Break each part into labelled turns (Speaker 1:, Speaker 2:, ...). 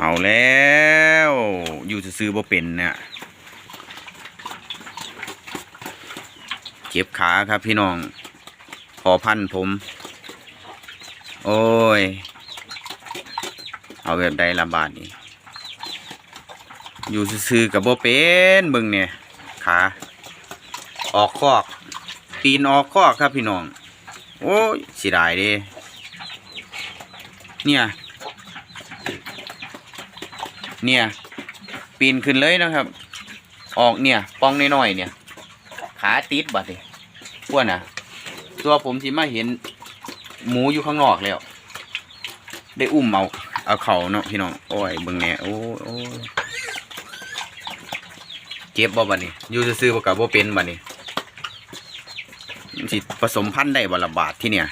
Speaker 1: เอาแล้ว อยู่ซื่อบ่เป็นเนี่ยเจ็บขาครับพี่น้องพอพันผม โอ้ย เอาแบบใดละบาทนี่อยู่ซื่อกับบ่เป็นเบิ่งเนี่ยขา ออกคอก ตีนออกคอกครับพี่น้อง โอ้ยสิได้เด้เนี่ย เนี่ย ปีนขึ้นเลยนะครับ ออกเนี่ยป้องน้อยๆเนี่ย ขาติดบัดเลยพวกน่ะ ตัวผมสิมาเห็นหมูอยู่ข้างนอกแล้ว ได้อุ้มเอาเอาเขาเนาะพี่น้องโอ้ยเบิ่งแหน่โอ้โอ้เจ็บบ่บัดนี้อยู่ซื่อๆบ่กับบ่เป็นบัดนี้สิผสมพันธุ์ได้บ่ละบาทที่เนี่ย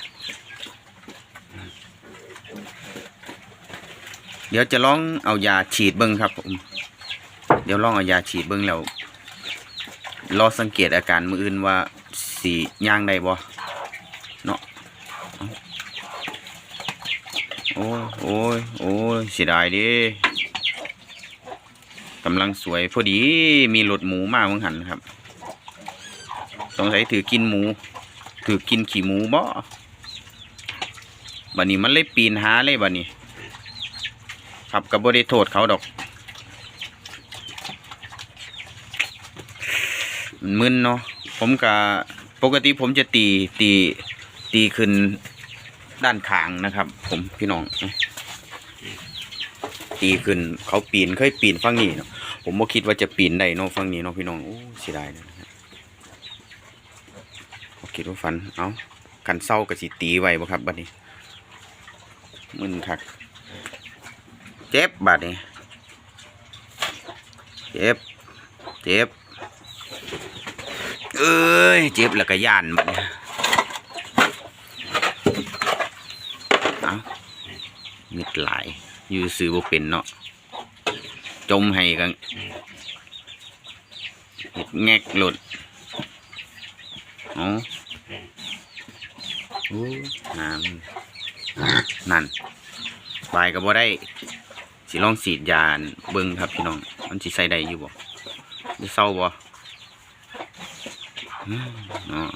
Speaker 1: เดี๋ยวจะลองเอายาฉีดเบิ้งครับผม เดี๋ยวลองเอายาฉีดเบิ้งแล้วรอสังเกตอาการมืออื่นว่าสีย่างได้บ่เนาะเอาโอ้ยโอ้ยโอ้ยเสียดายดิกำลังสวยพอดีมีรถหมูมาเมืองหันครับสงสัยถือกินหมู ถือกินขี่หมูบ่บัดนี้มันเลยปีนหาเลยบัดนี้ ครับกับบริโทษเขาดอกมันมึนเนาะผมกับปกติผมจะตีตีตีขึ้นด้านขางนะครับ ผมพี่น้อง ตีขึ้นเขาปีนเคยปีนฝั่งนี้เนาะผมบ่คิดว่าจะปีนได้เนาะฝั่งนี้เนาะพี่น้องโอ้เสียดายเลยนะครับบ่คิดว่าฟันเอากันเศร้ากับสิตีไว้บ่ครับบัดนี้มึนคัก จ็บบาดนี้เจ็บ เจ็บ เอ้ย เจ็บแล้วก็ย่านบาดนี้เอามิดหลาย อยู่ซื้อบ่เป็นเนาะ จมให้กันแงกหลุดเอาโอ้น้ำนั่น บายก็บ่ได้ สิลองสีดยาเบิ้งครับพี่น้อง มันสิใส่ได้อยู่บ่จะเศร้าบ่อืมเนาะ